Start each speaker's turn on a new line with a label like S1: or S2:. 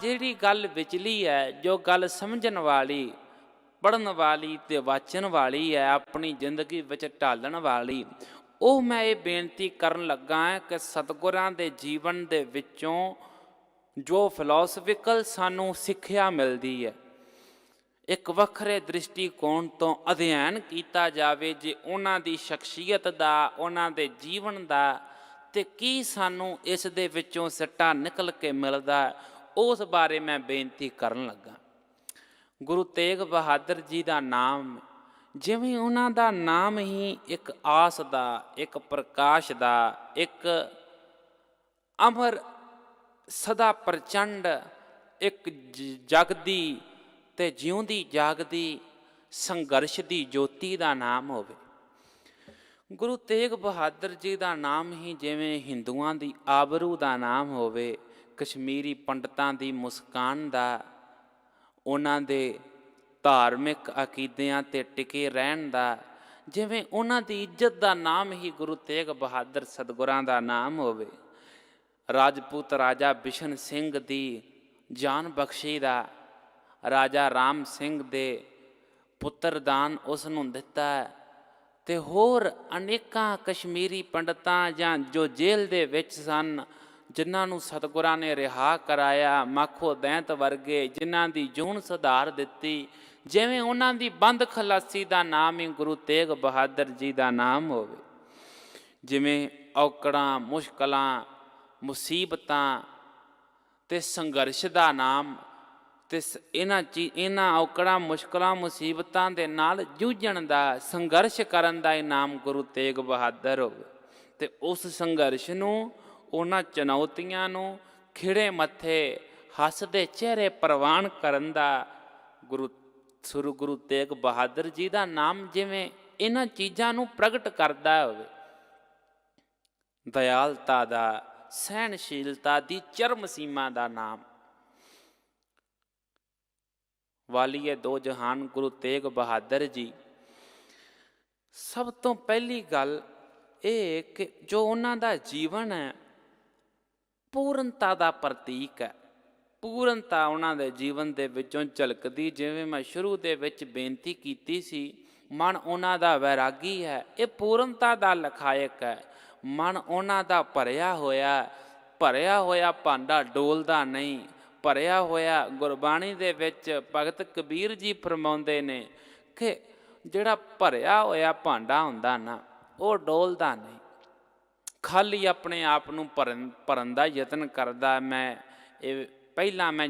S1: ਜਿਹੜੀ ਗੱਲ ਵਿਚਲੀ ਹੈ, ਜੋ ਗੱਲ ਸਮਝਣ ਵਾਲੀ ਪੜਨ ਵਾਲੀ ਤੇ ਵਾਚਣ ਵਾਲੀ ਹੈ, ਆਪਣੀ ਜ਼ਿੰਦਗੀ ਵਿੱਚ ਢਾਲਣ ਵਾਲੀ, ਉਹ ਮੈਂ ਇਹ ਬੇਨਤੀ ਕਰਨ ਲੱਗਾ ਹਾਂ ਕਿ ਸਤਿਗੁਰਾਂ ਦੇ ਜੀਵਨ ਦੇ ਵਿੱਚੋਂ ਜੋ ਫਿਲਾਸਫਿਕਲ ਸਾਨੂੰ ਸਿੱਖਿਆ ਮਿਲਦੀ ਹੈ, ਇੱਕ ਵੱਖਰੇ ਦ੍ਰਿਸ਼ਟੀਕੋਣ ਤੋਂ ਅਧਿਐਨ ਕੀਤਾ ਜਾਵੇ ਜੇ ਉਹਨਾਂ ਦੀ ਸ਼ਖਸੀਅਤ ਦਾ, ਉਹਨਾਂ ਦੇ ਜੀਵਨ ਦਾ ਤੇ ਕੀ ਸਾਨੂੰ ਇਸ ਦੇ ਵਿੱਚੋਂ ਸਿੱਟਾ ਨਿਕਲ ਕੇ ਮਿਲਦਾ ਉਸ ਬਾਰੇ ਮੈਂ ਬੇਨਤੀ ਕਰਨ ਲੱਗਾ। ਗੁਰੂ ਤੇਗ ਬਹਾਦਰ ਜੀ ਦਾ ਨਾਮ, ਜਿਵੇਂ ਉਹਨਾਂ ਦਾ ਨਾਮ ਹੀ ਇੱਕ ਆਸ ਦਾ, ਇੱਕ ਪ੍ਰਕਾਸ਼ ਦਾ, ਇੱਕ ਅਮਰ ਸਦਾ ਪ੍ਰਚੰਡ, ਇੱਕ ਜਗਦੀ ਤੇ ਜਿਉਂਦੀ ਜਾਗਦੀ, ਸੰਘਰਸ਼ ਦੀ ਜੋਤੀ ਦਾ ਨਾਮ ਹੋਵੇ। ਗੁਰੂ ਤੇਗ ਬਹਾਦਰ ਜੀ ਦਾ ਨਾਮ ਹੀ ਜਿਵੇਂ ਹਿੰਦੂਆਂ ਦੀ ਆਬਰੂ ਦਾ ਨਾਮ ਹੋਵੇ ਕਸ਼ਮੀਰੀ ਪੰਡਤਾਂ ਦੀ ਮੁਸਕਾਨ ਦਾ ਉਹਨਾਂ ਦੇ ਧਾਰਮਿਕ ਅਕੀਦਿਆਂ ਤੇ ਟਿਕੇ ਰਹਿਣ ਦਾ, ਜਿਵੇਂ ਉਹਨਾਂ ਦੀ ਇੱਜ਼ਤ ਦਾ ਨਾਮ ਹੀ ਗੁਰੂ ਤੇਗ ਬਹਾਦਰ ਸਤਿਗੁਰਾਂ ਦਾ ਨਾਮ ਹੋਵੇ। ਰਾਜਪੂਤ ਰਾਜਾ ਬਿਸ਼ਨ ਸਿੰਘ ਦੀ ਜਾਨ ਬਖਸ਼ੀ ਦਾ ਰਾਜਾ ਰਾਮ ਸਿੰਘ ਦੇ ਪੁੱਤਰ ਦਾਨ ਉਸ ਨੂੰ ਦਿੱਤਾ ਹੈ। ਤੇ ਹੋਰ ਅਨੇਕਾਂ ਕਸ਼ਮੀਰੀ ਪੰਡਤਾਂ ਜਾਂ ਜੋ ਜੇਲ੍ਹ ਦੇ ਵਿੱਚ ਸਨ ਜਿਨ੍ਹਾਂ ਨੂੰ ਸਤਿਗੁਰਾਂ ਨੇ ਰਿਹਾ ਕਰਾਇਆ, ਮਾਖੋ ਦੈਂਤ ਵਰਗੇ ਜਿਨ੍ਹਾਂ ਦੀ ਜੂਨ ਸੁਧਾਰ ਦਿੱਤੀ, ਜਿਵੇਂ ਉਹਨਾਂ ਦੀ ਬੰਦ ਖਲਾਸੀ ਦਾ ਨਾਮ ਹੀ ਗੁਰੂ ਤੇਗ ਬਹਾਦਰ ਜੀ ਦਾ ਨਾਮ ਹੋਵੇ। ਜਿਵੇਂ ਔਕੜਾਂ, ਮੁਸ਼ਕਲਾਂ, ਮੁਸੀਬਤਾਂ ਤੇ ਸੰਘਰਸ਼ ਦਾ ਨਾਮ ਤੇ ਸ- ਇਹਨਾਂ ਚੀ, ਇਹਨਾਂ ਔਕੜਾਂ, ਮੁਸ਼ਕਲਾਂ, ਮੁਸੀਬਤਾਂ ਦੇ ਨਾਲ ਜੂਝਣ ਦਾ, ਸੰਘਰਸ਼ ਕਰਨ ਦਾ ਇਨਾਮ ਗੁਰੂ ਤੇਗ ਬਹਾਦਰ ਹੋਵੇ। ਤੇ ਉਸ ਸੰਘਰਸ਼ ਨੂੰ ਉਹਨਾਂ ਚੁਣੌਤੀਆਂ ਨੂੰ ਖਿੜੇ ਮੱਥੇ ਹੱਸਦੇ ਚਿਹਰੇ ਪ੍ਰਵਾਨ ਕਰਨ ਦਾ ਗੁਰੂ, ਸ੍ਰੀ ਗੁਰੂ ਤੇਗ ਬਹਾਦਰ ਜੀ ਦਾ ਨਾਮ ਜਿਵੇਂ ਇਹਨਾਂ ਚੀਜ਼ਾਂ ਨੂੰ ਪ੍ਰਗਟ ਕਰਦਾ ਹੋਵੇ। ਦਇਆਲਤਾ ਦਾ, ਸਹਿਣਸ਼ੀਲਤਾ ਦੀ ਚਰਮ ਸੀਮਾ ਦਾ ਨਾਮ। ਵਾਲੀਏ ਦੋ ਜਹਾਨ ਗੁਰੂ ਤੇਗ ਬਹਾਦਰ ਜੀ। ਸਭ ਤੋਂ ਪਹਿਲੀ ਗੱਲ ਇਹ ਕਿ ਜੋ ਉਹਨਾਂ ਦਾ ਜੀਵਨ ਹੈ ਪੂਰਨਤਾ ਦਾ ਪ੍ਰਤੀਕ ਹੈ। ਪੂਰਨਤਾ ਉਹਨਾਂ ਦੇ ਜੀਵਨ ਦੇ ਵਿੱਚੋਂ ਝਲਕਦੀ, ਜਿਵੇਂ ਮੈਂ ਸ਼ੁਰੂ ਦੇ ਵਿੱਚ ਬੇਨਤੀ ਕੀਤੀ ਸੀ, ਮਨ ਉਹਨਾਂ ਦਾ ਵੈਰਾਗੀ ਹੈ। ਇਹ ਪੂਰਨਤਾ ਦਾ ਲਖਾਇਕ ਹੈ। ਮਨ ਉਹਨਾਂ ਦਾ ਭਰਿਆ ਹੋਇਆ ਭਰਿਆ ਹੋਇਆ ਭਾਂਡਾ ਡੋਲਦਾ ਨਹੀਂ, ਭਰਿਆ ਹੋਇਆ ਗੁਰਬਾਣੀ ਦੇ ਵਿੱਚ ਭਗਤ ਕਬੀਰ ਜੀ ਫਰਮਾਉਂਦੇ ਨੇ ਕਿ ਜਿਹੜਾ ਭਰਿਆ ਹੋਇਆ ਭਾਂਡਾ ਹੁੰਦਾ ਨਾ, ਉਹ ਡੋਲਦਾ ਨਹੀਂ। ਖਾਲੀ ਆਪਣੇ ਆਪ ਨੂੰ ਭਰਨ ਭਰਨ ਦਾ ਯਤਨ ਕਰਦਾ ਮੈਂ ਇਹ ਪਹਿਲਾਂ ਮੈਂ